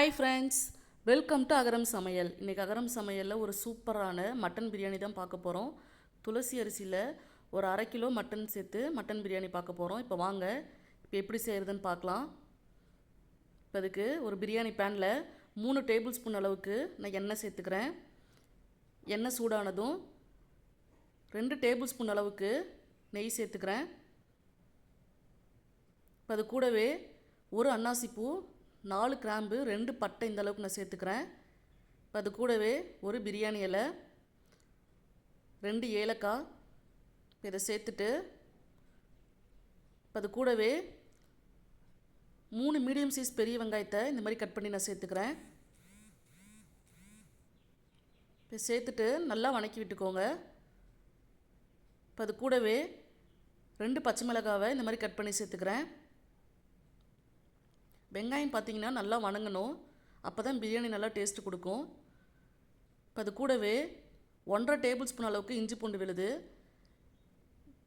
Welcome to Agaram Samayal இன்றைக்கி அகரம் சமையலில் ஒரு சூப்பரான மட்டன் பிரியாணி தான் பார்க்க போகிறோம் துளசி அரிசியில் ஒரு அரை கிலோ மட்டன் சேர்த்து மட்டன் பிரியாணி பார்க்க போகிறோம் இப்போ வாங்க இப்போ எப்படி செய்கிறதுன்னு பார்க்கலாம். இப்போ அதுக்கு ஒரு பிரியாணி பேனில் மூணு டேபிள் ஸ்பூன் அளவுக்கு நான் எண்ணெய் சேர்த்துக்கிறேன். எண்ணெய் சூடானதும் ரெண்டு டேபிள் ஸ்பூன் அளவுக்கு நெய் சேர்த்துக்கிறேன். இப்போ அது கூடவே ஒரு அன்னாசிப்பூ நாலு கிராம்பு ரெண்டு பட்டை இந்த அளவுக்கு நான் சேர்த்துக்கிறேன். இப்போ அது கூடவே ஒரு பிரியாணி இலை ரெண்டு ஏலக்காய் இதை சேர்த்துட்டு இப்போ அது கூடவே மூணு மீடியம் சைஸ் பெரிய வெங்காயத்தை இந்த மாதிரி கட் பண்ணி நான் சேர்த்துக்கிறேன். இப்போ சேர்த்துட்டு நல்லா வணக்கி விட்டுக்கோங்க. இப்போ அது கூடவே ரெண்டு பச்சை மிளகாவை இந்த மாதிரி கட் பண்ணி சேர்த்துக்கிறேன். வெங்காயம் பார்த்தீங்கன்னா நல்லா வணங்கணும். அப்போ தான் பிரியாணி நல்லா டேஸ்ட்டு கொடுக்கும். இப்போ அது கூடவே ஒன்றரை டேபிள் ஸ்பூன் அளவுக்கு இஞ்சி பூண்டு விழுது.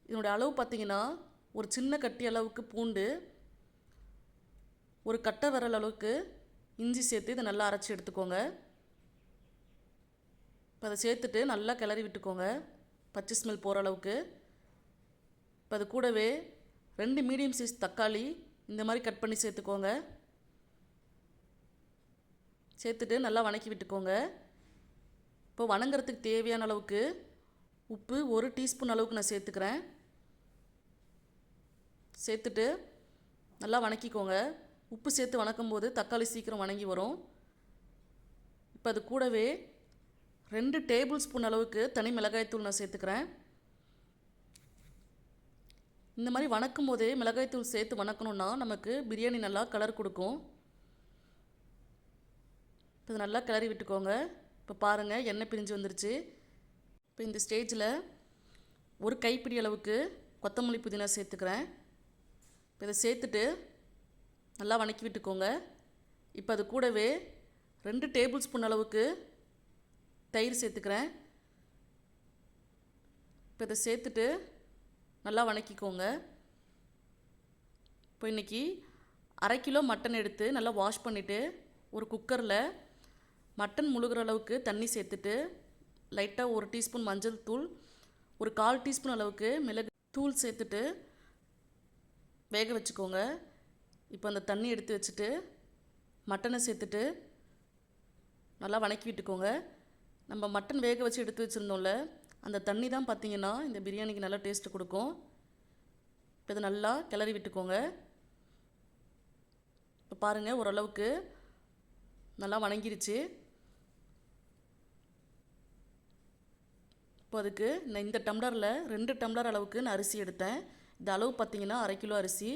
இதனுடைய அளவு பார்த்தீங்கன்னா ஒரு சின்ன கட்டி அளவுக்கு பூண்டு ஒரு கட்டை விரல் அளவுக்கு இஞ்சி சேர்த்து இதை நல்லா அரைச்சி எடுத்துக்கோங்க. இப்போ அதை சேர்த்துட்டு நல்லா கிளறி விட்டுக்கோங்க. பச்சை ஸ்மெல் போகிற அளவுக்கு. இப்போ அது கூடவே ரெண்டு மீடியம் சைஸ் தக்காளி இந்த மாதிரி கட் பண்ணி சேர்த்துக்கோங்க. சேர்த்துட்டு நல்லா வணக்கி விட்டுக்கோங்க. இப்போ வணங்குறதுக்கு தேவையான அளவுக்கு உப்பு ஒரு டீஸ்பூன் அளவுக்கு நான் சேர்த்துக்கிறேன். சேர்த்துட்டு நல்லா வணக்கிக்கோங்க. உப்பு சேர்த்து வணக்கும் போது தக்காளி சீக்கிரம் வணங்கி வரும். இப்போ அது கூடவே ரெண்டு டேபிள் ஸ்பூன் அளவுக்கு தனி மிளகாய்த்தூள் நான் சேர்த்துக்கிறேன். இந்த மாதிரி வணக்கும் போதே மிளகாய்த்தூள் சேர்த்து வணக்கணுன்னா நமக்கு பிரியாணி நல்லா கலர் கொடுக்கும். இப்போ நல்லா கிளறி விட்டுக்கோங்க. இப்போ பாருங்கள் எண்ணெய் பிரிஞ்சு வந்துருச்சு. இப்போ இந்த ஸ்டேஜில் ஒரு கைப்பிடி அளவுக்கு கொத்தமல்லி புதினா சேர்த்துக்கிறேன். இப்போ இதை சேர்த்துட்டு நல்லா வணக்கி விட்டுக்கோங்க. இப்போ அது கூடவே ரெண்டு டேபிள் ஸ்பூன் அளவுக்கு தயிர் சேர்த்துக்கிறேன். இப்போ இதை சேர்த்துட்டு நல்லா வணக்கிக்கோங்க. இப்போ இன்றைக்கி அரை கிலோ மட்டன் எடுத்து நல்லா வாஷ் பண்ணிவிட்டு ஒரு குக்கரில் மட்டன் முழுகிற அளவுக்கு தண்ணி சேர்த்துட்டு லைட்டாக ஒரு டீஸ்பூன் மஞ்சள் தூள் ஒரு கால் டீஸ்பூன் அளவுக்கு மிளகு தூள் சேர்த்துட்டு வேக வச்சுக்கோங்க. இப்போ அந்த தண்ணி எடுத்து வச்சுட்டு மட்டனை சேர்த்துட்டு நல்லா வணக்கி விட்டுக்கோங்க. நம்ம மட்டன் வேக வச்சு எடுத்து வச்சுருந்தோம்ல அந்த தண்ணி தான் பார்த்தீங்கன்னா இந்த பிரியாணிக்கு நல்லா டேஸ்ட்டு கொடுக்கும். இப்போ இதை நல்லா கிளறி விட்டுக்கோங்க. இப்போ பாருங்கள் ஓரளவுக்கு நல்லா வணங்கிருச்சு. இப்போ அதுக்கு நான் இந்த டம்ளரில் ரெண்டு டம்ளர் அளவுக்கு நான் அரிசி எடுத்தேன். இந்த அளவு பார்த்திங்கன்னா அரை கிலோ அரிசி.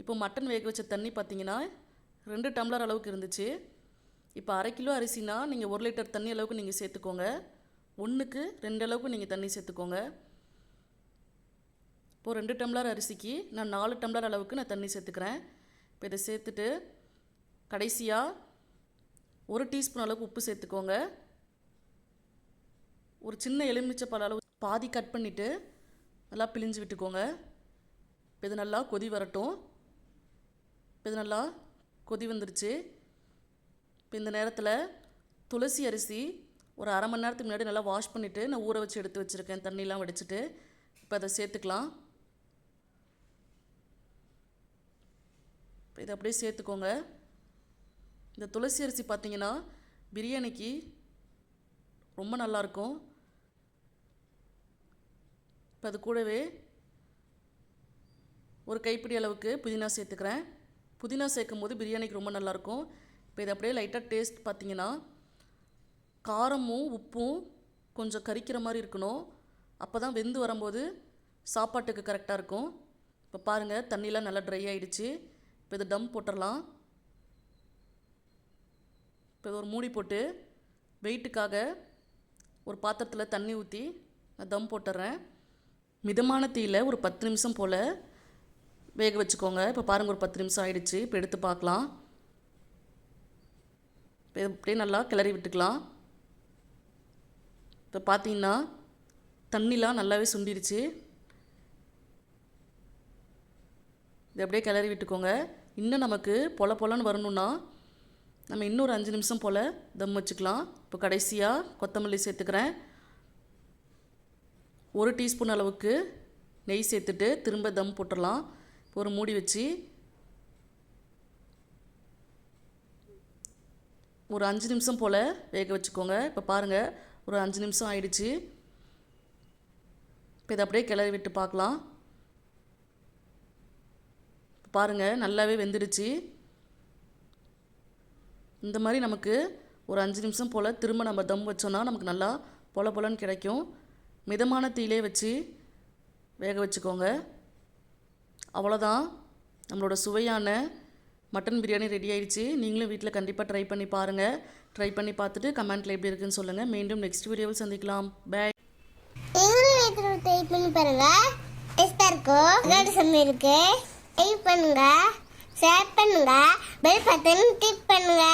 இப்போ மட்டன் வேக வச்ச தண்ணி பார்த்தீங்கன்னா ரெண்டு டம்ளர் அளவுக்கு இருந்துச்சு. இப்போ அரை கிலோ அரிசினா நீங்கள் ஒரு லிட்டர் தண்ணி அளவுக்கு நீங்கள் சேர்த்துக்கோங்க. ஒன்றுக்கு ரெண்டளவுக்கு நீங்கள் தண்ணி சேர்த்துக்கோங்க. இப்போது ரெண்டு டம்ளர் அரிசிக்கு நான் நாலு டம்ளர் அளவுக்கு நான் தண்ணி சேர்த்துக்கிறேன். இப்போ இதை சேர்த்துட்டு கடைசியாக ஒரு டீஸ்பூன் அளவுக்கு உப்பு சேர்த்துக்கோங்க. ஒரு சின்ன எலுமிச்சை அளவு பாதி கட் பண்ணிவிட்டு நல்லா பிழிஞ்சு விட்டுக்கோங்க. இப்போ இது நல்லா கொதி வரட்டும். இப்போ இது நல்லா கொதி வந்துருச்சு. இப்போ இந்த நேரத்தில் துளசி அரிசி ஒரு அரை மணி நேரத்துக்கு முன்னாடி நல்லா வாஷ் பண்ணிவிட்டு நான் ஊற வச்சு எடுத்து வச்சுருக்கேன். தண்ணிலாம் வடிச்சிட்டு. இப்போ அதை சேர்த்துக்கலாம். இப்போ இதை அப்படியே சேர்த்துக்கோங்க. இந்த துளசி அரிசி பார்த்தீங்கன்னா பிரியாணிக்கு ரொம்ப நல்லாயிருக்கும். இப்போ அது கூடவே ஒரு கைப்பிடி அளவுக்கு புதினா சேர்த்துக்கிறேன். புதினா சேர்க்கும் போது பிரியாணிக்கு ரொம்ப நல்லாயிருக்கும். இப்போ இதை அப்படியே லைட்டாக டேஸ்ட் பார்த்தீங்கன்னா காரமும் உப்பும் கொஞ்சம் கரிக்கிற மாதிரி இருக்கணும். அப்போ தான் வெந்து வரும்போது சாப்பாட்டுக்கு கரெக்டாக இருக்கும். இப்போ பாருங்கள் தண்ணிலாம் நல்லா ட்ரை ஆகிடுச்சு இப்போ இதை டம் போட்டுடலாம் இப்போ இது ஒரு மூடி போட்டு வெயிட்டுக்காக ஒரு பாத்திரத்தில் தண்ணி ஊற்றி நான் தம் போட்டுறேன். மிதமான தீயில் ஒரு பத்து நிமிஷம் போல் வேக வச்சுக்கோங்க. இப்போ பாருங்கள் ஒரு பத்து நிமிஷம் ஆகிடுச்சு இப்போ எடுத்து பார்க்கலாம். இப்போ அப்படியே நல்லா கிளறி விட்டுக்கலாம். இப்போ பார்த்தீங்கன்னா தண்ணிலாம் நல்லாவே சுண்டிருச்சு. இதை அப்படியே கிளறி விட்டுக்கோங்க. இன்னும் நமக்கு பொல பொலன்னு வரணும்னா நம்ம இன்னொரு அஞ்சு நிமிஷம் போல் தம் வச்சுக்கலாம். இப்போ கடைசியாக கொத்தமல்லி சேர்த்துக்கிறேன். ஒரு டீஸ்பூன் அளவுக்கு நெய் சேர்த்துட்டு திரும்ப தம் போட்டுடலாம். இப்போ ஒரு மூடி வச்சு ஒரு அஞ்சு நிமிஷம் போல் வேக வச்சுக்கோங்க. இப்போ பாருங்கள் ஒரு அஞ்சு நிமிஷம் ஆயிடுச்சு. இப்போ இதை அப்படியே கிளறி விட்டு பார்க்கலாம் பாருங்கள் நல்லாவே வெந்துடுச்சு. இந்த மாதிரி நமக்கு ஒரு அஞ்சு நிமிஷம் போல் திரும்ப நம்ம தம் வச்சோன்னா நமக்கு நல்லா பொல பொலன்னு கிடைக்கும். மிதமான தீயிலே வச்சு வேக வச்சுக்கோங்க. அவ்வளோதான் நம்மளோட சுவையான மட்டன் பிரியாணி ரெடி ஆயிடுச்சு. நீங்களும் வீட்டில் கண்டிப்பாக ட்ரை பண்ணி பாருங்கள் ட்ரை பண்ணி பார்த்துட்டு கமெண்ட்டில் எப்படி இருக்குன்னு சொல்லுங்கள் மீண்டும் நெக்ஸ்ட் வீடியோவில் சந்திக்கலாம். பை ட்ரை பண்ணி பாருங்க. டேஸ்டாக இருக்கும் விளையாட்டு சமையல் இருக்கு. ட்ரை பண்ணுங்க. ஷேர் பண்ணுங்க. பெல் பட்டன் கிளிக் பண்ணுங்க.